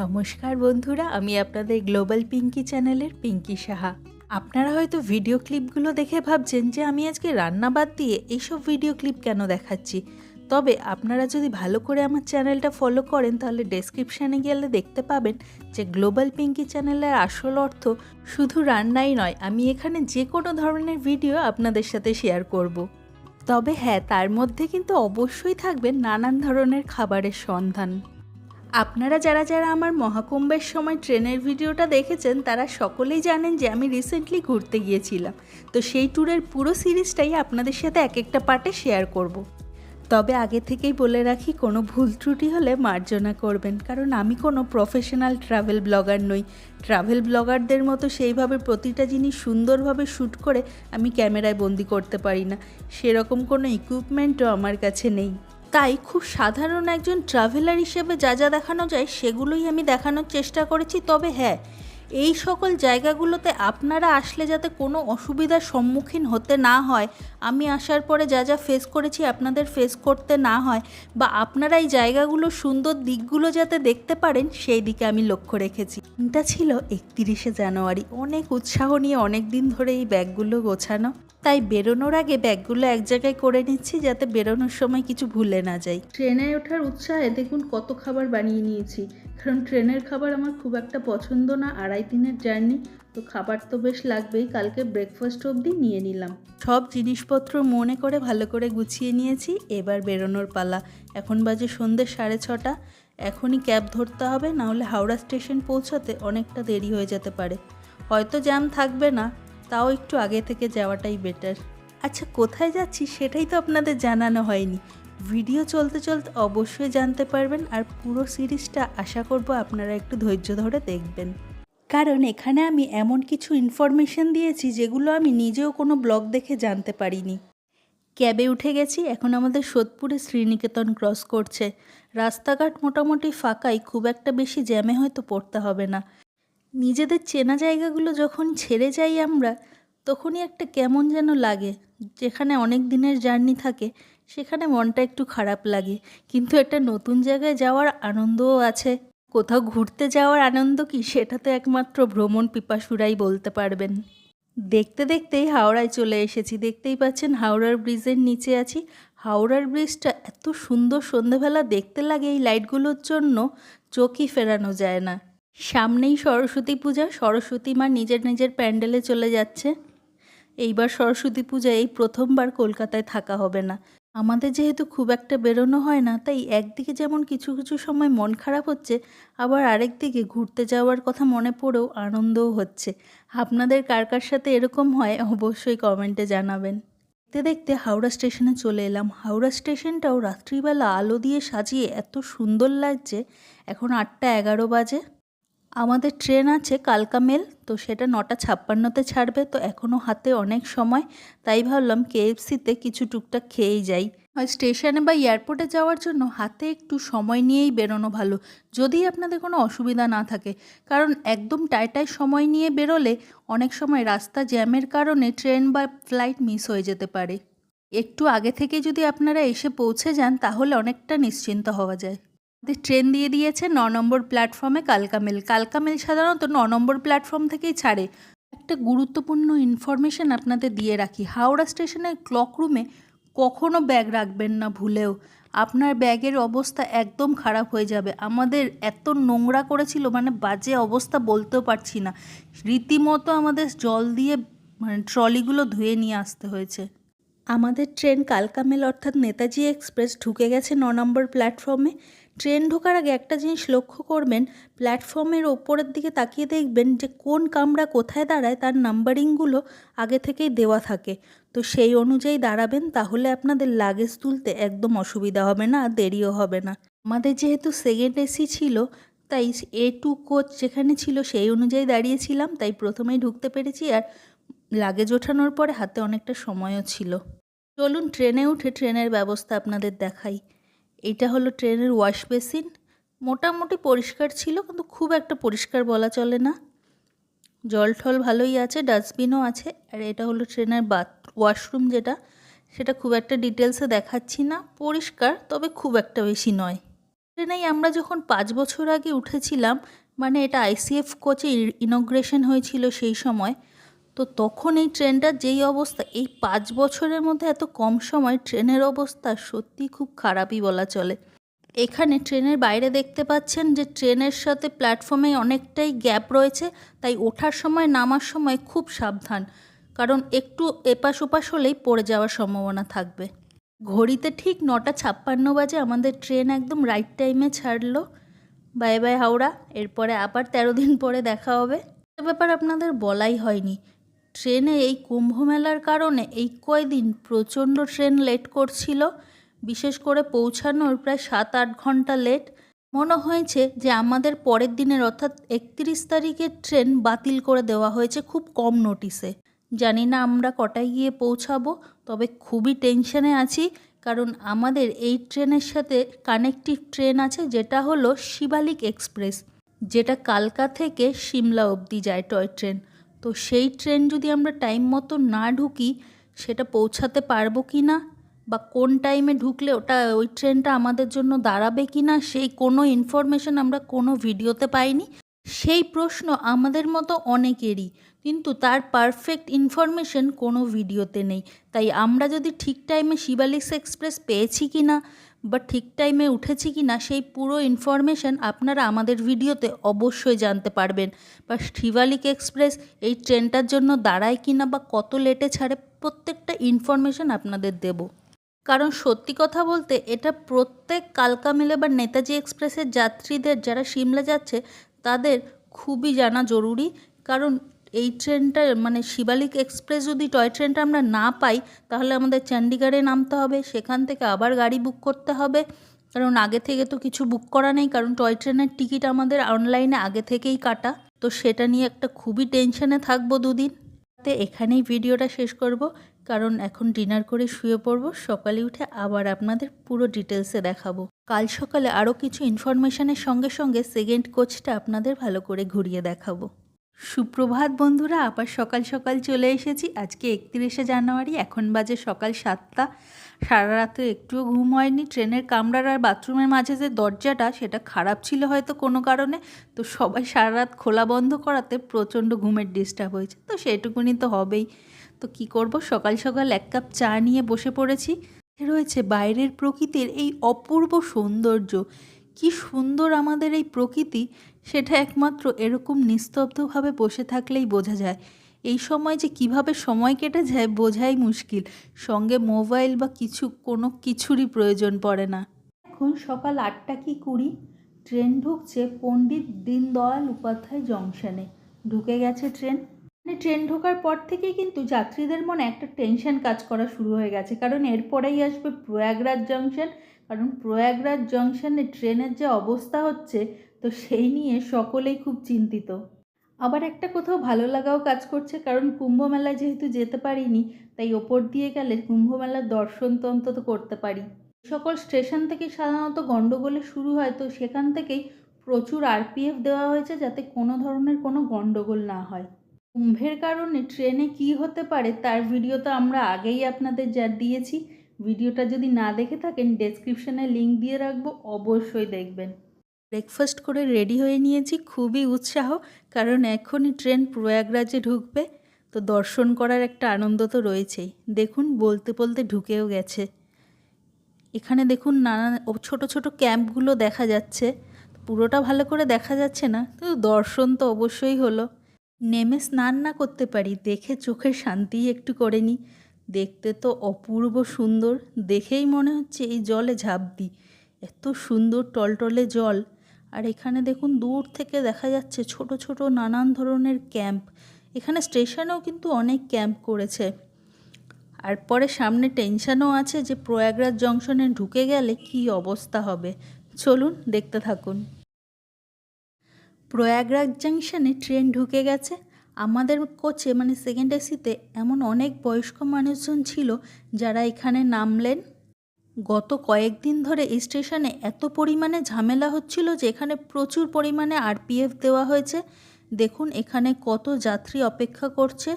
নমস্কার বন্ধুরা, আমি আপনাদের গ্লোবাল পিঙ্কি চ্যানেলের পিঙ্কি সাহা। আপনারা হয়তো ভিডিও ক্লিপগুলো দেখে ভাবছেন যে আমি আজকে রান্না বাদ দিয়ে এইসব ভিডিও ক্লিপ কেন দেখাচ্ছি। তবে আপনারা যদি ভালো করে আমার চ্যানেলটা ফলো করেন, তাহলে ডেসক্রিপশানে গেলে দেখতে পাবেন যে গ্লোবাল পিঙ্কি চ্যানেলের আসল অর্থ শুধু রান্নাই নয়, আমি এখানে যে কোনো ধরনের ভিডিও আপনাদের সাথে শেয়ার করব। তবে হ্যাঁ তার মধ্যে কিন্তু অবশ্যই থাকবে নানান ধরনের খাবারের সন্ধান। আপনারা যারা যারা আমার মহাকুম্ভের সময় ট্রেনের ভিডিওটা দেখেছেন, তারা সকলেই জানেন যে আমি রিসেন্টলি ঘুরতে গিয়েছিলাম। তো সেই ট্যুরের পুরো সিরিজটাই আপনাদের সাথে এক একটা পার্টে শেয়ার করব। তবে আগে থেকেই বলে রাখি, কোনো ভুল ত্রুটি হলে মার্জনা করবেন। কারণ আমি কোনো প্রফেশনাল ট্রাভেল ব্লগার নই। ট্রাভেল ব্লগারদের মতো সেইভাবে প্রতিটা জিনিস সুন্দরভাবে শ্যুট করে আমি ক্যামেরায় বন্দি করতে পারি না। সেরকম কোনো ইকুইপমেন্টও আমার কাছে নেই। তাই খুব সাধারণ একজন ট্রাভেলার হিসেবে যা যা দেখানো যায় সেগুলোই আমি দেখানোর চেষ্টা করেছি, তবে হ্যাঁ এই সকল জায়গাগুলোতে আপনারা আসলে যাতে কোনো অসুবিধার সম্মুখীন হতে না হয়, আমি আসার পরে যা যা ফেস করেছি আপনাদের ফেস করতে না হয় বা আপনারা এই জায়গাগুলো সুন্দর দিকগুলো যাতে দেখতে পারেন, সেই দিকে আমি লক্ষ্য রেখেছি। এটা ছিল একতিরিশে জানুয়ারি। অনেক উৎসাহ নিয়ে অনেক দিন ধরে এই ব্যাগগুলো গোছানো। তাই বেরোনোর আগে ব্যাগগুলো এক জায়গায় করে নিচ্ছি যাতে বেরোনোর সময় কিছু ভুলে না যাই। ট্রেনে ওঠার উৎসাহে দেখুন কত খাবার বানিয়ে নিয়েছি। কারণ ট্রেনের খাবার আমার খুব একটা পছন্দ না, আড়াই দিনের জার্নি, তো খাবার তো বেশ লাগবেই, কালকে ব্রেকফাস্ট অবধি নিয়ে নিলাম। সব জিনিসপত্র মনে করে ভালো করে গুছিয়ে নিয়েছি, এবার বেরোনোর পালা। এখন বাজে সন্ধ্যে সাড়ে ছটা, এখনই ক্যাব ধরতে হবে, নাহলে হাওড়া স্টেশন পৌঁছাতে অনেকটা দেরি হয়ে যেতে পারে। হয়তো জ্যাম থাকবে না, তাও একটু আগে থেকে যাওয়াটাই বেটার আচ্ছা কোথায় যাচ্ছি সেটাই তো আপনাদের জানানো হয়নি। ভিডিও চলতে চলতে অবশ্যই জানতে পারবেন, আর পুরো সিরিজটা আশা করব আপনারা একটু ধৈর্য ধরে দেখবেন। কারণ এখানে আমি এমন কিছু ইনফরমেশন দিয়েছি যেগুলো আমি নিজেও কোনো ব্লগ দেখে জানতে পারিনি। ক্যাবে উঠে গেছি, এখন আমাদের সোদপুরে শ্রীনিকেতন ক্রস করছে। রাস্তাঘাট মোটামুটি ফাঁকাই, খুব একটা বেশি জ্যামে হয়তো পড়তে হবে না। নিজেদের চেনা জায়গাগুলো যখন ছেড়ে যাই আমরা, তখনই একটা কেমন যেন লাগে। যেখানে অনেক দিনের জার্নি থাকে, সেখানে মনটা একটু খারাপ লাগে। কিন্তু একটা নতুন জায়গায় যাওয়ার আনন্দও আছে। কোথাও ঘুরতে যাওয়ার আনন্দ কি? সেটা তো একমাত্র ভ্রমণ পিপাসুরাই বলতে পারবেন। দেখতে দেখতেই হাওড়ায় চলে এসেছি। দেখতেই পাচ্ছেন হাওড়ার ব্রিজের নিচে আছি। হাওড়ার ব্রিজটা এত সুন্দর সন্ধেবেলা দেখতে লাগে এই লাইটগুলোর জন্য, চোখই ফেরানো যায় না। সামনেই সরস্বতী পূজা। সরস্বতী মা নিজের নিজের প্যান্ডেলে চলে যাচ্ছে। এইবার সরস্বতী পূজা এই প্রথমবার কলকাতায় থাকা হবে না। আমাদের যেহেতু খুব একটা বেরোনো হয় না, তাই একদিকে যেমন কিছু কিছু সময় মন খারাপ হচ্ছে, আবার আরেক দিকে ঘুরতে যাওয়ার কথা মনে পড়েও আনন্দও হচ্ছে। আপনাদের কার কার সাথে এরকম হয় অবশ্যই কমেন্টে জানাবেন। দেখতে দেখতে হাওড়া স্টেশনে চলে এলাম। হাওড়া স্টেশনটাও রাত্রিবেলা আলো দিয়ে সাজিয়ে এত সুন্দর লাগছে। এখন আটটা এগারো বাজে। আমাদের ট্রেন আছে কালকা মেল, তো সেটা নটা ছাপ্পান্নতে ছাড়বে, তো এখনও হাতে অনেক সময়, তাই ভাবলাম কেএফসিতে কিছু টুকটাক খেয়েই যাই। স্টেশনে বা এয়ারপোর্টে যাওয়ার জন্য হাতে একটু সময় নিয়েই বেরোনো ভালো, যদি আপনাদের কোনো অসুবিধা না থাকে। কারণ একদম টাইটাই সময় নিয়ে বেরোলে অনেক সময় রাস্তা জ্যামের কারণে ট্রেন বা ফ্লাইট মিস হয়ে যেতে পারে। একটু আগে থেকে যদি আপনারা এসে পৌঁছে যান, তাহলে অনেকটা নিশ্চিন্ত হওয়া যায়। ট্রেন দিয়ে দিয়েছে ন নম্বর প্ল্যাটফর্মে কালকামেল। কালকামেল সাধারণত ন নম্বর প্ল্যাটফর্ম থেকেই ছাড়ে। একটা গুরুত্বপূর্ণ ইনফরমেশান আপনাদের দিয়ে রাখি। হাওড়া স্টেশনের ক্লক রুমে কখনও ব্যাগ রাখবেন না ভুলেও। আপনার ব্যাগের অবস্থা একদম খারাপ হয়ে যাবে। আমাদের এত নোংরা করেছিল মানে বাজে অবস্থা বলতেও পারছি না। রীতিমতো আমাদের জল দিয়ে মানে ট্রলিগুলো ধুয়ে নিয়ে আসতে হয়েছে। আমাদের ট্রেন কালকামেল অর্থাৎ নেতাজি এক্সপ্রেস ঢুকে গেছে ন নম্বর প্ল্যাটফর্মে। ট্রেন ঢোকার আগে একটা জিনিস লক্ষ্য করবেন, প্ল্যাটফর্মের ওপরের দিকে তাকিয়ে দেখবেন যে কোন কামরা কোথায় দাঁড়ায়, তার নাম্বারিংগুলো আগে থেকেই দেওয়া থাকে। তো সেই অনুযায়ী দাঁড়াবেন, তাহলে আপনাদের লাগেজ তুলতে একদম অসুবিধা হবে না, আর দেরিও হবে না। আমাদের যেহেতু সেকেন্ড এসি ছিল, তাই এ টু কোচ যেখানে ছিল সেই অনুযায়ী দাঁড়িয়েছিলাম, তাই প্রথমেই ঢুকতে পেরেছি, আর লাগেজ ওঠানোর পরে হাতে অনেকটা সময়ও ছিল। চলুন, ট্রেনে উঠে ট্রেনের ব্যবস্থা আপনাদের দেখাই। এইটা হলো ট্রেনের ওয়াশ বেসিন। মোটামুটি পরিষ্কার ছিল, কিন্তু খুব একটা পরিষ্কার বলা চলে না। জল ঠল ভালোই আছে, ডাস্টবিনও আছে, আর এটা হলো ট্রেনের বাথ, ওয়াশরুম যেটা, সেটা খুব একটা ডিটেলসে দেখাচ্ছি না। পরিষ্কার, তবে খুব একটা বেশি নয়। ট্রেনেই আমরা যখন পাঁচ বছর আগে উঠেছিলাম মানে এটা আইসিএফ কোচে ইনগ্রেশন হয়েছিল সেই সময় তো তখন এই ট্রেনটার যেই অবস্থা, এই পাঁচ বছরের মধ্যে এত কম সময় ট্রেনের অবস্থা সত্যি খুব খারাপই বলা চলে। এখানে ট্রেনের বাইরে দেখতে পাচ্ছেন যে ট্রেনের সাথে প্ল্যাটফর্মে অনেকটাই গ্যাপ রয়েছে, তাই ওঠার সময়, নামার সময় খুব সাবধান, কারণ একটু এপাশ ওপাশ হলেই পড়ে যাওয়ার সম্ভাবনা থাকবে। ঘড়িতে ঠিক নটা ছাপ্পান্ন বাজে আমাদের ট্রেন একদম রাইট টাইমে ছাড়লো। Bye bye Howrah. এরপরে আবার তেরো দিন পরে দেখা হবে। ব্যাপার আপনাদের বলাই হয়নি। ট্রেনে এই কুম্ভ মেলার কারণে এই কয়দিন প্রচণ্ড ট্রেন লেট করছিল। বিশেষ করে পৌঁছানোর প্রায় সাত আট ঘণ্টা লেট। মনে হয়েছে যে আমাদের পরের দিনের অর্থাৎ একত্রিশ তারিখের ট্রেন বাতিল করে দেওয়া হয়েছে খুব কম নোটিসে জানি না আমরা কটায় গিয়ে পৌঁছাবো, তবে খুবই টেনশনে আছি কারণ আমাদের এই ট্রেনের সাথে কানেকটিভ ট্রেন আছে যেটা হলো শিবালিক এক্সপ্রেস, যেটা কালকা থেকে সিমলা অবধি যায় টয় ট্রেন। তো সেই ট্রেন যদি আমরা টাইম মতো না ঢুকি, সেটা পৌঁছাতে পারব কি না বা কোন টাইমে ঢুকলে ওটা, ওই ট্রেনটা আমাদের জন্য দাঁড়াবে কি না সেই কোনো ইনফরমেশন আমরা কোনো ভিডিওতে পাইনি। সেই প্রশ্ন আমাদের মতো অনেকেরই, কিন্তু তার পারফেক্ট ইনফরমেশন কোনো ভিডিওতে নেই। তাই আমরা যদি ঠিক টাইমে শিবালিক্স এক্সপ্রেস পেয়েছি কি না বা ঠিক টাইমে উঠেছি কি না সেই পুরো ইনফরমেশন আপনারা আমাদের ভিডিওতে অবশ্যই জানতে পারবেন। বা শিবালিক এক্সপ্রেস এই ট্রেনটার জন্য দাঁড়ায় কি না বা কত লেটে ছাড়ে প্রত্যেকটা ইনফরমেশন আপনাদের দেবো। কারণ সত্যি কথা বলতে এটা প্রত্যেক কালকা মেলে বা নেতাজি এক্সপ্রেসের যাত্রীদের যারা সিমলা যাচ্ছে, তাদের খুবই জানা জরুরি। কারণ এই ট্রেনটা মানে শিবালিক এক্সপ্রেস যদি টয় ট্রেনটা আমরা না পাই, তাহলে আমাদের চণ্ডীগড়ে নামতে হবে, সেখান থেকে আবার গাড়ি বুক করতে হবে। কারণ আগে থেকে তো কিছু বুক করা নেই, কারণ টয় ট্রেনের টিকিট আমাদের অনলাইনে আগে থেকেই কাটা। তো সেটা নিয়ে একটা খুবই টেনশনে থাকব দুদিন। তো এখানেই ভিডিওটা শেষ করব, কারণ এখন ডিনার করে শুয়ে পড়ব, সকালে উঠে আবার আপনাদের পুরো ডিটেলসে দেখাবো। কাল সকালে আরও কিছু ইনফরমেশনের সঙ্গে সঙ্গে সেকেন্ড কোচটা আপনাদের ভালো করে ঘুরিয়ে দেখাবো। সুপ্রভাত বন্ধুরা, আবার সকাল সকাল চলে এসেছি। আজকে একত্রিশে জানুয়ারি, এখন বাজে সকাল সাতটা। সারা রাত্রে একটুও ঘুম হয়নি। ট্রেনের কামরার আর বাথরুমের মাঝে যে দরজাটা, সেটা খারাপ ছিল হয়তো কোনো কারণে। তো সবাই সারা রাত খোলা বন্ধ করাতে প্রচণ্ড ঘুমের ডিস্টার্ব হয়েছে। তো সেটুকুনি তো হবেই। তো কি করব? সকাল সকাল এক কাপ চা নিয়ে বসে পড়েছি। রয়েছে বাইরের প্রকৃতির এই অপূর্ব সৌন্দর্য। কি সুন্দর আমাদের এই প্রকৃতি। সেটা একমাত্র এরকম নিস্তব্ধভাবে বসে থাকলেই বোঝা যায়। এই সময় যে কীভাবে সময় কেটে যায় বোঝাই মুশকিল। সঙ্গে মোবাইল বা কিছু, কোনো কিছুরই প্রয়োজন পড়ে না। এখন সকাল আটটা কি কুড়ি? ট্রেন ঢুকছে পণ্ডিত দীনদয়াল উপাধ্যায় জংশনে। ঢুকে গেছে ট্রেন। মানে ট্রেন ঢোকার পর থেকেই কিন্তু যাত্রীদের মনে একটা টেনশন কাজ করা শুরু হয়ে গেছে। কারণ এরপরেই আসবে প্রয়াগরাজ জংশন। কারণ প্রয়াগরাজ জংশনে ট্রেনের যে অবস্থা হচ্ছে তো সেই নিয়ে সকলেই খুব চিন্তিত। আবার একটা কোথাও ভালো লাগাও কাজ করছে, কারণ কুম্ভ মেলায় যেহেতু যেতে পারিনি, তাই ওপর দিয়ে গেলে কুম্ভমেলার দর্শন তো অন্তত করতে পারি। সকল স্টেশন থেকে সাধারণত গণ্ডগোলে শুরু হয়, তো সেখান থেকেই প্রচুর আরপিএফ দেওয়া হয়েছে যাতে কোনো ধরনের কোনো গণ্ডগোল না হয়। কুম্ভের কারণে ট্রেনে কি হতে পারে তার ভিডিও তো আমরা আগেই আপনাদের যা দিয়েছি। ভিডিওটা যদি না দেখে থাকেন ডেসক্রিপশানে লিঙ্ক দিয়ে রাখব, অবশ্যই দেখবেন। ব্রেকফাস্ট করে রেডি হয়ে নিয়েছি, খুবই উৎসাহ, কারণ এখনই ট্রেন প্রয়াগরাজে ঢুকবে, তো দর্শন করার একটা আনন্দ তো রয়েছেই। দেখুন, বলতে বলতে ঢুকেও গেছে। এখানে দেখুন নানা ছোট ছোট ক্যাম্পগুলো দেখা যাচ্ছে। পুরোটা ভালো করে দেখা যাচ্ছে না, তো দর্শন তো অবশ্যই হলো। নেমে স্নান না করতে পারি, দেখে চোখে শান্তি একটু করে নিই। দেখতে তো অপূর্ব সুন্দর, দেখেই মনে হচ্ছে এই জলে ঝাঁপ দিই। এত সুন্দর টলটলে জল। আর এখানে দেখুন দূর থেকে দেখা যাচ্ছে ছোট ছোট নানান ধরনের ক্যাম্প। এখানে স্টেশনেও কিন্তু অনেক ক্যাম্প করেছে। আর পরে সামনে টেনশানও আছে যে প্রয়াগরাজ জংশনে ঢুকে গেলে কি অবস্থা হবে। চলুন দেখতে থাকুন। প্রয়াগরাজ জাংশনে ট্রেন ঢুকে গেছে। আমাদের কোচে মানে সেকেন্ড এসিতে, এমন অনেক বয়স্ক মানুষজন ছিল যারা এখানে নামলেন। গত কয়েকদিন ধরে স্টেশনে এত পরিমাণে ঝামেলা হচ্ছিল যে এখানে প্রচুর পরিমাণে আরপিএফ দেওয়া হয়েছে। দেখুন এখানে কত যাত্রী অপেক্ষা করছে।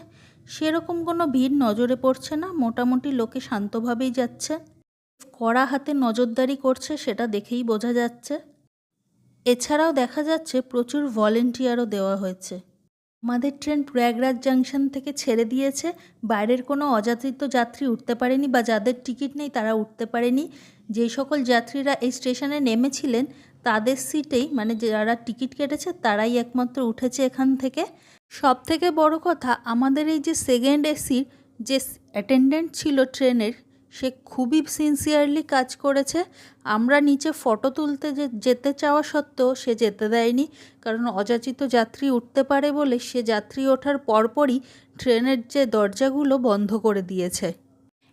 সেরকম কোনো ভিড় নজরে পড়ছে না, মোটামুটি লোকে শান্তভাবেই যাচ্ছে। কড়া হাতে নজরদারি করছে সেটা দেখেই বোঝা যাচ্ছে। এছাড়াও দেখা যাচ্ছে প্রচুর ভলেন্টিয়ারও দেওয়া হয়েছে। আমাদের ট্রেন প্রয়াগরাজ জাংশন থেকে ছেড়ে দিয়েছে। বাইরের কোনো অযাত্রিত যাত্রী উঠতে পারেনি বা যাদের টিকিট নেই তারা উঠতে পারেনি। যে সকল যাত্রীরা এই স্টেশনে নেমেছিলেন, তাদের সিটেই মানে যারা টিকিট কেটেছে, তারাই একমাত্র উঠেছে এখান থেকে। সব থেকে বড় কথা, আমাদের এই যে সেকেন্ড এসির যে অ্যাটেন্ডেন্ট ছিল ট্রেনের সে খুবই সিনসিয়ারলি কাজ করেছে। আমরা নিচে ফটো তুলতে যে, যেতে চাওয়া সত্ত্বেও সে যেতে দেয়নি। কারণ অযাচিত যাত্রী উঠতে পারে বলে সে যাত্রী ওঠার পরপরই ট্রেনের যে দরজাগুলো বন্ধ করে দিয়েছে।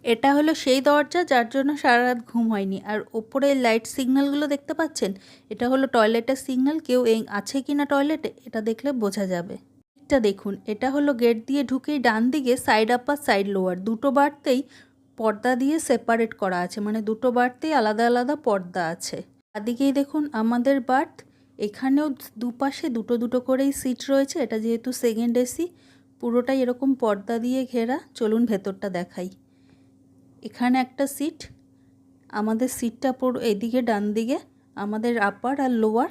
এটা হলো সেই দরজা যার জন্য সারা রাত ঘুম হয়নি। আর ওপরে লাইট সিগন্যালগুলো দেখতে পাচ্ছেন? এটা হলো টয়লেটের সিগন্যাল কেউ এই আছে কি না টয়লেটে এটা দেখলে বোঝা যাবে। এটা দেখুন, এটা হলো গেট দিয়ে ঢুকেই ডান দিকে সাইড আপার সাইড লোয়ার দুটো বারতেই পর্দা দিয়ে সেপারেট করা আছে মানে দুটো বার্থেই আলাদা আলাদা পর্দা আছে। এদিকেই দেখুন আমাদের বার্থ, এখানেও দুপাশে দুটো দুটো করেই সিট রয়েছে, এটা যেহেতু সেকেন্ড এসি পুরোটাই এরকম পর্দা দিয়ে ঘেরা, চলুন ভেতরটা দেখাই। এখানে একটা সিট আমাদের সিটটা পুরো এদিকে ডান দিকে, আমাদের আপার আর লোয়ার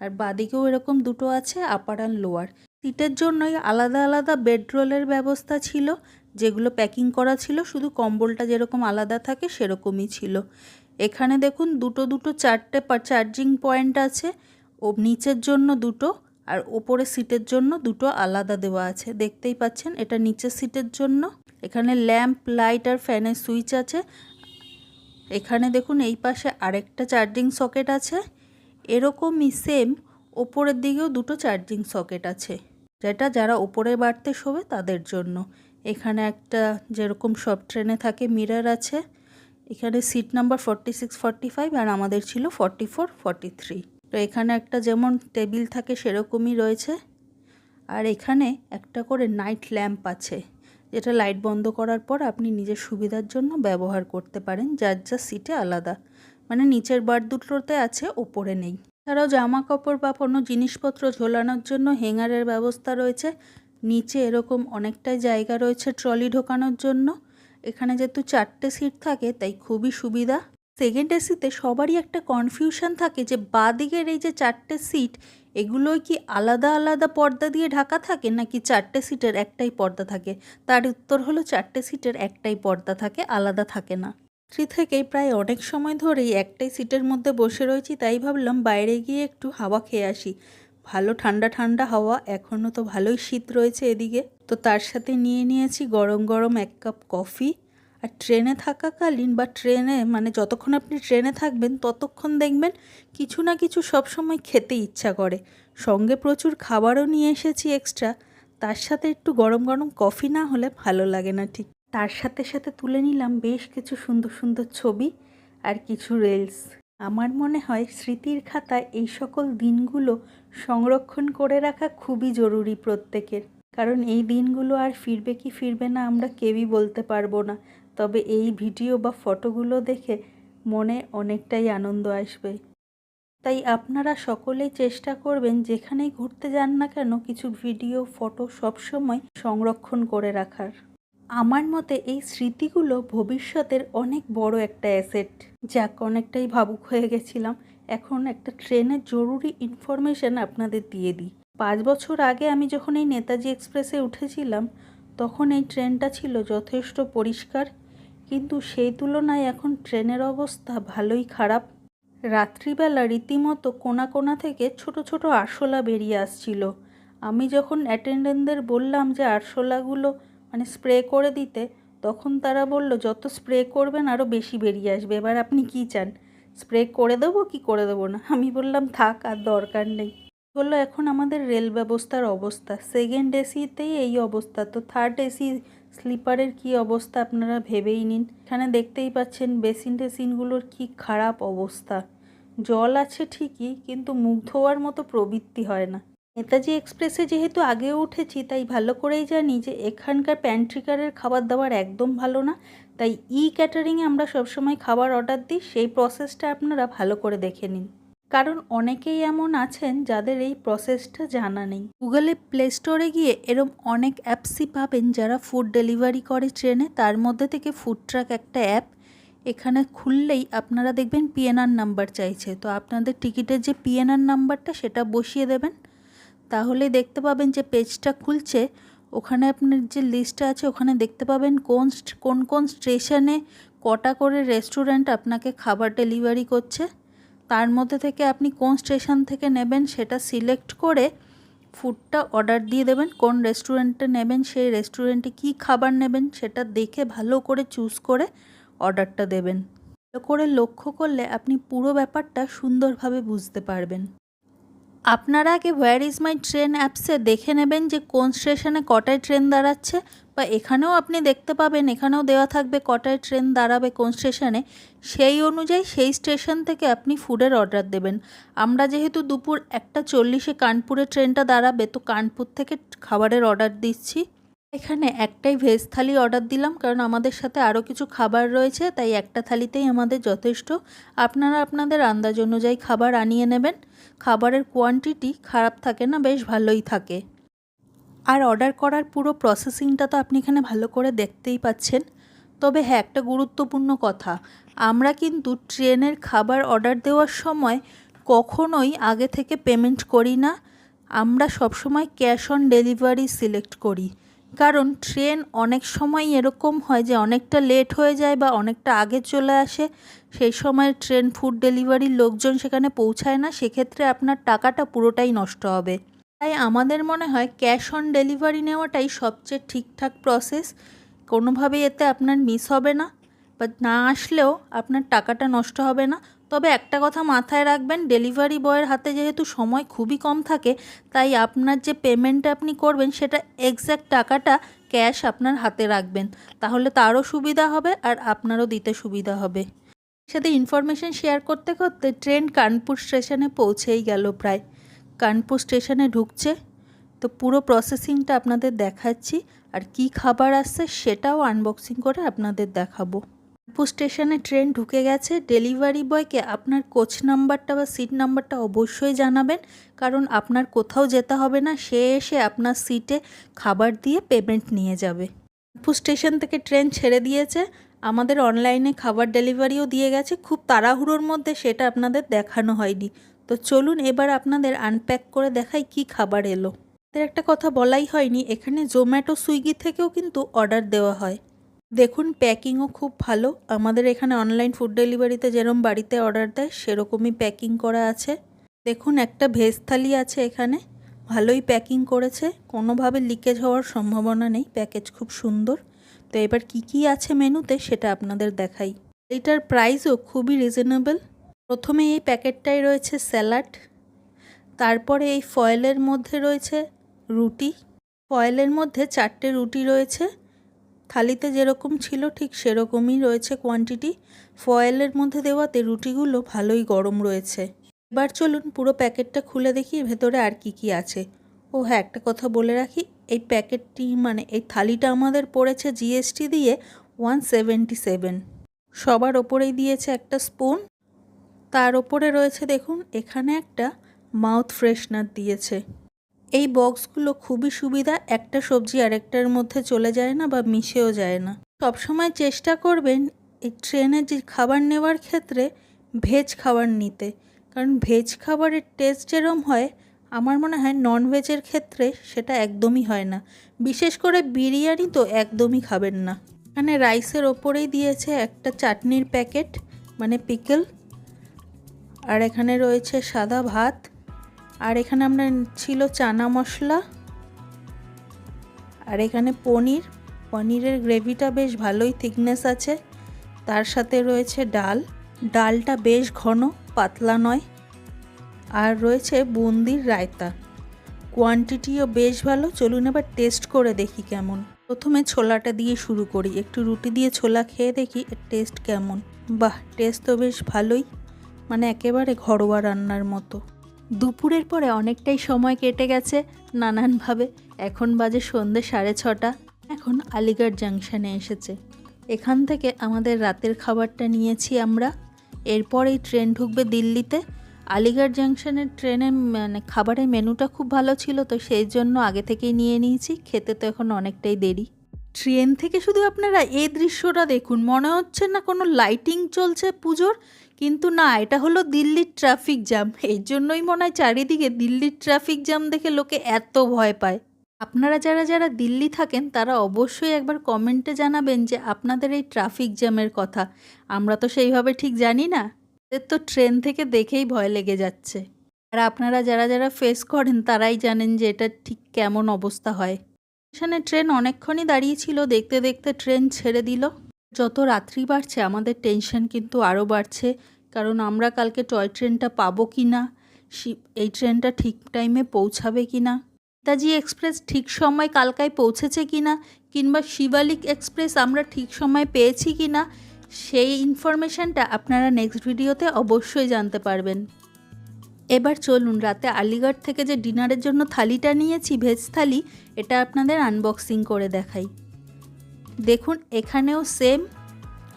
আর বাদিকেও এরকম দুটো আছে আপার আর লোয়ার সিটের জন্যই আলাদা আলাদা বেডরোলের ব্যবস্থা ছিল যেগুলো প্যাকিং করা ছিল, শুধু কম্বলটা যেরকম আলাদা থাকে সেরকমই ছিল। এখানে দেখুন, দুটো দুটো চারটে চার্জিং পয়েন্ট আছে, ও নিচের জন্য দুটো আর ওপরে সিটের জন্য দুটো আলাদা দেওয়া আছে। দেখতেই পাচ্ছেন, এটা নিচের সিটের জন্য। এখানে ল্যাম্প লাইট আর ফ্যানের সুইচ আছে। এখানে দেখুন, এই পাশে আরেকটা চার্জিং সকেট আছে। এরকমই সেম ওপরের দিকেও দুটো চার্জিং সকেট আছে। যেটা যারা ওপরে বাড়তে শোবে তাদের জন্য। এখানে একটা যেরকম সব ট্রেনে থাকে মিরর আছে। এখানে seat number forty six forty five আর আমাদের ছিল ফর্টি ফোর ফর্টি থ্রি তো এখানে একটা যেমন টেবিল থাকে সেরকমই রয়েছে। আর এখানে একটা করে নাইট ল্যাম্প আছে, যেটা লাইট বন্ধ করার পর আপনি নিজের সুবিধার জন্য ব্যবহার করতে পারেন, যার যা সিটে আলাদা। মানে নিচের বার দুটোতে আছে, ওপরে নেই। এছাড়াও জামা কাপড় বা কোনো জিনিসপত্র ঝোলানোর জন্য হ্যাঙ্গারের ব্যবস্থা রয়েছে। নিচে এরকম অনেকটাই জায়গা রয়েছে ট্রলি ঢোকানোর জন্য। এখানে যেহেতু চারটে সিট থাকে, তাই খুবই সুবিধা। সেকেন্ড এসিতে সবারই একটা কনফিউশন থাকে যে বাঁ দিকের এই যে চারটে সিট, এগুলোই কি আলাদা আলাদা পর্দা দিয়ে ঢাকা থাকে, নাকি চারটে সিটের একটাই পর্দা থাকে? তার উত্তর হলো চারটে সিটের একটাই পর্দা থাকে, আলাদা থাকে না। থ্রি থেকেই প্রায় অনেক সময় ধরেই একটাই সিটের মধ্যে বসে রয়েছি, তাই ভাবলাম বাইরে গিয়ে একটু হাওয়া খেয়ে আসি। ভালো ঠান্ডা ঠান্ডা হাওয়া এখনও তো ভালোই শীত রয়েছে এদিকে। তো তার সাথে নিয়ে নিয়েছি গরম গরম এক কাপ কফি। আর ট্রেনে থাকাকালীন বা ট্রেনে মানে যতক্ষণ আপনি ট্রেনে থাকবেন, ততক্ষণ দেখবেন কিছু না কিছু সব সময় খেতে ইচ্ছা করে। সঙ্গে প্রচুর খাবারও নিয়ে এসেছি এক্সট্রা তার সাথে একটু গরম গরম কফি না হলে ভালো লাগে না ঠিক। তার সাথে সাথে তুলে নিলাম বেশ কিছু সুন্দর সুন্দর ছবি আর কিছু রিলস আমার মনে হয় স্মৃতির খাতায় এই সকল দিনগুলো সংরক্ষণ করে রাখা খুবই জরুরি প্রত্যেকের। কারণ এই দিনগুলো আর ফিরবে কি ফিরবে না আমরা কেউই বলতে পারব না। তবে এই ভিডিও বা ফটোগুলো দেখে মনে অনেকটাই আনন্দ আসবে। তাই আপনারা সকলেই চেষ্টা করবেন যেখানেই ঘুরতে যান না কেন কিছু ভিডিও, ফটো সবসময় সংরক্ষণ করে রাখার। আমার মতে এই স্মৃতিগুলো ভবিষ্যতের অনেক বড় একটা অ্যাসেট যাক, অনেকটাই ভাবুক হয়ে গেছিলাম। এখন একটা ট্রেনের জরুরি ইনফরমেশান আপনাদের দিয়ে দিই। পাঁচ বছর আগে আমি যখন এই নেতাজি এক্সপ্রেসে উঠেছিলাম, তখন এই ট্রেনটা ছিল যথেষ্ট পরিষ্কার। কিন্তু সেই তুলনায় এখন ট্রেনের অবস্থা ভালোই খারাপ। রাত্রিবেলা রীতিমতো কোনা কোনা থেকে ছোট ছোট আরশোলা বেরিয়ে আসছিল। আমি যখন অ্যাটেন্ডেন্টদের বললাম যে আরশোলাগুলো মানে স্প্রে করে দিতে, তখন তারা বলল, যত স্প্রে করবেন আরও বেশি বেরিয়ে আসবে। এবার আপনি কী চান? স্প্রে করে দেবো কি করে দেবো না? আমি বললাম, থাক, আর দরকার নেই। হলো এখন আমাদের রেল ব্যবস্থার অবস্থা। সেকেন্ড এসিতেই এই অবস্থা। তো থার্ড এসি স্লিপারের কি অবস্থা আপনারা ভেবেই নিন। এখানে দেখতেই পাচ্ছেন বেসিন টেসিনগুলোর কি খারাপ অবস্থা। জল আছে ঠিকই, কিন্তু মুখ ধোয়ার মতো প্রবৃত্তি হয় না। নেতাজি এক্সপ্রেসে যেহেতু আগেও উঠেছি, তাই ভালো করেই জানি যে এখানকার প্যান্ট্রিকারের খাবার দাবার একদম ভালো না। তাই ই ক্যাটারিংয়ে আমরা সবসময় খাবার অর্ডার দিই, সেই প্রসেসটা আপনারা ভালো করে দেখে নিন। কারণ অনেকেই এমন আছেন যাদের এই প্রসেসটা জানা নেই। গুগলে প্লে স্টোরে গিয়ে এরম অনেক অ্যাপসই পাবেন যারা ফুড ডেলিভারি করে ট্রেনে। তার মধ্যে থেকে ফুড ট্রাক একটা অ্যাপ এখানে খুললেই আপনারা দেখবেন পিএনআর নাম্বার চাইছে। তো আপনাদের টিকিটের যে পিএনআর নাম্বারটা সেটা বসিয়ে দেবেন। তাহলে দেখতে পাবেন যে পেজটা খুলছে, ওখানে আপনার যে লিস্টটা আছে, ওখানে দেখতে পাবেন কোন কোন কোন স্টেশনে কটা করে রেস্টুরেন্ট আপনাকে খাবার ডেলিভারি করছে। তার মধ্যে থেকে আপনি কোন স্টেশন থেকে নেবেন সেটা সিলেক্ট করে ফুডটা অর্ডার দিয়ে দেবেন, কোন রেস্টুরেন্টে নেবেন, সেই রেস্টুরেন্টে কী খাবার নেবেন সেটা দেখে ভালো করে চুজ করে অর্ডারটা দেবেন। ভালো করে লক্ষ্য করলে আপনি পুরো ব্যাপারটা সুন্দরভাবে বুঝতে পারবেন। আপনারা আগে হোয়ার ইজ মাই ট্রেন অ্যাপসে দেখে নেবেন যে কোন স্টেশনে কটায় ট্রেন দাঁড়াচ্ছে বা এখানেও আপনি দেখতে পাবেন, এখানেও দেওয়া থাকবে কটায় ট্রেন দাঁড়াবে কোন স্টেশনে। সেই অনুযায়ী সেই স্টেশন থেকে আপনি ফুডের অর্ডার দেবেন। আমরা যেহেতু দুপুর একটা চল্লিশে কানপুরে ট্রেনটা দাঁড়াবে, তো কানপুর থেকে খাবারের অর্ডার দিচ্ছি। এখানে একটাই ভেজ থালি অর্ডার দিলাম, কারণ আমাদের সাথে আরও কিছু খাবার রয়েছে, তাই একটা থালিতেই আমাদের যথেষ্ট। আপনারা আপনাদের আন্দাজ অনুযায়ী খাবার আনিয়ে নেবেন। খাবারের কোয়ান্টিটি খারাপ থাকে না, বেশ ভালোই থাকে। আর অর্ডার করার পুরো প্রসেসিংটা তো আপনি এখানে ভালো করে দেখতেই পাচ্ছেন। তবে হ্যাঁ একটা গুরুত্বপূর্ণ কথা। আমরা কিন্তু ট্রেনের খাবার অর্ডার দেওয়ার সময় কখনোই আগে থেকে পেমেন্ট করি না। আমরা সবসময় ক্যাশ অন ডেলিভারি সিলেক্ট করি। কারণ ট্রেন অনেক সময় এরকম হয় যে অনেকটা লেট হয়ে যায় বা অনেকটা আগে চলে আসে, সেই সময় ট্রেন ফুড ডেলিভারির লোকজন সেখানে পৌঁছায় না, সেক্ষেত্রে আপনার টাকাটা পুরোটাই নষ্ট হবে। তাই আমাদের মনে হয় ক্যাশ অন ডেলিভারি নেওয়াটাই সবচেয়ে ঠিকঠাক প্রসেস কোনোভাবেই এতে আপনার মিস হবে না বা না আসলেও আপনার টাকাটা নষ্ট হবে না। তবে একটা কথা মাথায় রাখবেন ডেলিভারি বয়ের হাতে যেহেতু সময় খুবই কম থাকে, তাই আপনার যে পেমেন্ট আপনি করবেন, সেটা এক্স্যাক্ট টাকাটা ক্যাশ আপনার হাতে রাখবেন। তাহলে তারও সুবিধা হবে আর আপনারও দিতে সুবিধা হবে। সাথে ইনফরমেশন শেয়ার করতে করতে ট্রেন কানপুর স্টেশনে পৌঁছেই গেল প্রায়। কানপুর স্টেশনে ঢুকছে। তো পুরো প্রসেসিংটা আপনাদের দেখাচ্ছি। আর কি খাবার আসছে, সেটাও আনবক্সিং করে আপনাদের দেখাবো। কানপুর স্টেশনে ট্রেন ঢুকে গেছে। ডেলিভারি বয়কে আপনার কোচ নাম্বারটা বা সিট নাম্বারটা অবশ্যই জানাবেন। কারণ আপনার কোথাও যেতে হবে না, সে এসে আপনার সিটে খাবার দিয়ে পেমেন্ট নিয়ে যাবে। কানপুর স্টেশন থেকে ট্রেন ছেড়ে দিয়েছে। আমাদের অনলাইনে খাবার ডেলিভারিও দিয়ে গেছে। খুব তাড়াহুড়োর মধ্যে সেটা আপনাদের দেখানো হয়নি। তো চলুন এবার আপনাদের আনপ্যাক করে দেখাই কি খাবার এলো। একটা কথা বলাই হয়নি। এখানে জোম্যাটো সুইগি থেকেও কিন্তু অর্ডার দেওয়া হয়। দেখুন, প্যাকিংও খুব ভালো। আমাদের এখানে অনলাইন ফুড ডেলিভারিতে যেরকম বাড়িতে অর্ডার দেয়, সেরকমই প্যাকিং করা আছে। দেখুন, একটা ভেজ থালি আছে এখানে। ভালোই প্যাকিং করেছে। কোনোভাবে লিকেজ হওয়ার সম্ভাবনা নেই। প্যাকেজ খুব সুন্দর। তো এবার কি কি আছে মেনুতে, সেটা আপনাদের দেখাই। এটার প্রাইসও খুবই রিজনেবল প্রথমে এই প্যাকেটটাই রয়েছে স্যালাড তারপরে এই ফয়েলের মধ্যে রয়েছে রুটি। ফয়েলের মধ্যে চারটে রুটি রয়েছে। থালিতে যেরকম ছিল, ঠিক সেরকমই রয়েছে কোয়ান্টিটি ফয়েলের মধ্যে দেওয়াতে রুটিগুলো ভালোই গরম রয়েছে। এবার চলুন পুরো প্যাকেটটা খুলে দেখি ভেতরে আর কি কি আছে। ও হ্যাঁ একটা কথা বলে রাখি, এই প্যাকেটটি মানে এই থালিটা আমাদের পড়েছে জিএসটি দিয়ে ওয়ান সেভেন্টি সেভেন সবার ওপরেই দিয়েছে একটা স্পুন তার ওপরে রয়েছে দেখুন, এখানে একটা মাউথ ফ্রেশনার দিয়েছে। এই বক্সগুলো খুবই সুবিধা, একটা সবজি আরেকটার মধ্যে চলে যায় না বা মিশেও যায় না। সবসময় চেষ্টা করবেন এই ট্রেনে যে খাবার নেওয়ার ক্ষেত্রে ভেজ খাবার নিতে। কারণ ভেজ খাবারের টেস্ট যেরম হয়, আমার মনে হয় নন ভেজের ক্ষেত্রে সেটা একদমই হয় না। বিশেষ করে বিরিয়ানি তো একদমই খাবেন না। এখানে রাইসের ওপরেই দিয়েছে একটা চাটনির প্যাকেট মানে পিকল। আর এখানে রয়েছে সাদা ভাত। আর এখানে আমরা ছিল চানা মশলা, আর এখানে পনির। পনিরের গ্রেভিটা বেশ ভালোই থিকনেস আছে। তার সাথে রয়েছে ডাল। ডালটা বেশ ঘন, পাতলা নয়। আর রয়েছে বুন্দির রায়তা। কোয়ান্টিটিও বেশ ভালো। চলুন এবার টেস্ট করে দেখি কেমন। প্রথমে ছোলাটা দিয়ে শুরু করি। একটু রুটি দিয়ে ছোলা খেয়ে দেখি এর টেস্ট কেমন। বাহ টেস্ট তো বেশ ভালোই। মানে একেবারে ঘরোয়া রান্নার মতো। দুপুরের পরে অনেকটাই সময় কেটে গেছে নানানভাবে। এখন বাজে সন্ধে সাড়ে ছটা। এখন আলিগড় জাংশনে এসেছে। এখান থেকে আমাদের রাতের খাবারটা নিয়েছি আমরা। এরপর এই ট্রেন ঢুকবে দিল্লিতে। আলিগড় জাংশনের ট্রেনের মানে খাবারের মেনুটা খুব ভালো ছিল, তো সেই জন্য আগে থেকেই নিয়ে নিয়েছি। খেতে তো এখন অনেকটাই দেরি। ট্রেন থেকে শুধু আপনারা এই দৃশ্যটা দেখুন। মনে হচ্ছে না কোনো লাইটিং চলছে পুজোর। কিন্তু না, এটা হলো দিল্লির ট্রাফিক জ্যাম। এই জন্যই মনে হয় চারিদিকে দিল্লির ট্রাফিক জ্যাম দেখে লোকে এত ভয় পায়। আপনারা যারা যারা দিল্লি থাকেন, তারা অবশ্যই একবার কমেন্টে জানাবেন যে আপনাদের এই ট্রাফিক জ্যামের কথা। আমরা তো সেইভাবে ঠিক জানি না। এদের তো ট্রেন থেকে দেখেই ভয় লেগে যাচ্ছে। আর আপনারা যারা যারা ফেস করেন, তারাই জানেন যে এটা ঠিক কেমন অবস্থা হয়। স্টেশনে ট্রেন অনেকক্ষণই দাঁড়িয়েছিল দেখতে দেখতে ট্রেন ছেড়ে দিল। যত রাত্রি বাড়ছে, আমাদের টেনশন কিন্তু আরও বাড়ছে। কারণ আমরা কালকে টয় ট্রেনটা পাবো কি না এই ট্রেনটা ঠিক টাইমে পৌঁছাবে কি না নেতাজি এক্সপ্রেস ঠিক সময় কালকায় পৌঁছেছে কি না কিংবা শিবালিক এক্সপ্রেস আমরা ঠিক সময় পেয়েছি কি না সেই ইনফরমেশানটা আপনারা নেক্সট ভিডিওতে অবশ্যই জানতে পারবেন। এবার চলুন, রাতে আলিগড় থেকে যে ডিনারের জন্য থালিটা নিয়েছি ভেজ থালি, এটা আপনাদের আনবক্সিং করে দেখাই। দেখুন, এখানেও সেম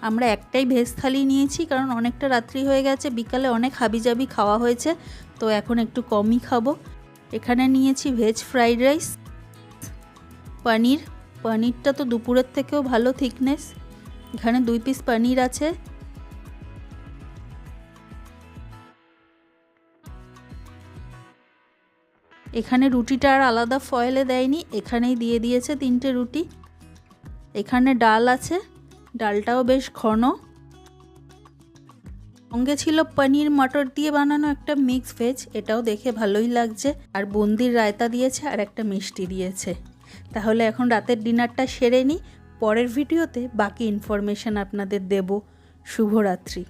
আমরা একটাই ভেজ থালি নিয়েছি, কারণ অনেকটা রাত্রি হয়ে গেছে, বিকালে অনেক হাবিজাবি খাওয়া হয়েছে, তো এখন একটু কমই খাব। এখানে নিয়েছি ভেজ ফ্রাইড রাইস পনির। পনিরটা তো দুপুরের থেকেও ভালো থিকনেস এখানে দুই পিস পনির আছে। এখানে রুটিটা আর আলাদা ফয়েলে দেয়নি, এখানেই দিয়ে দিয়েছে তিনটে রুটি। এখানে ডাল আছে। ডালটাও বেশ ঘন। সঙ্গে ছিল পনির মটর দিয়ে বানানো একটা মিক্স ভেজ এটাও দেখে ভালোই লাগছে। আর বন্দির রায়তা দিয়েছে আর একটা মিষ্টি দিয়েছে। তাহলে এখন রাতের ডিনারটা সেরে নিই পরের ভিডিওতে বাকি ইনফরমেশান আপনাদের দেব। শুভরাত্রি।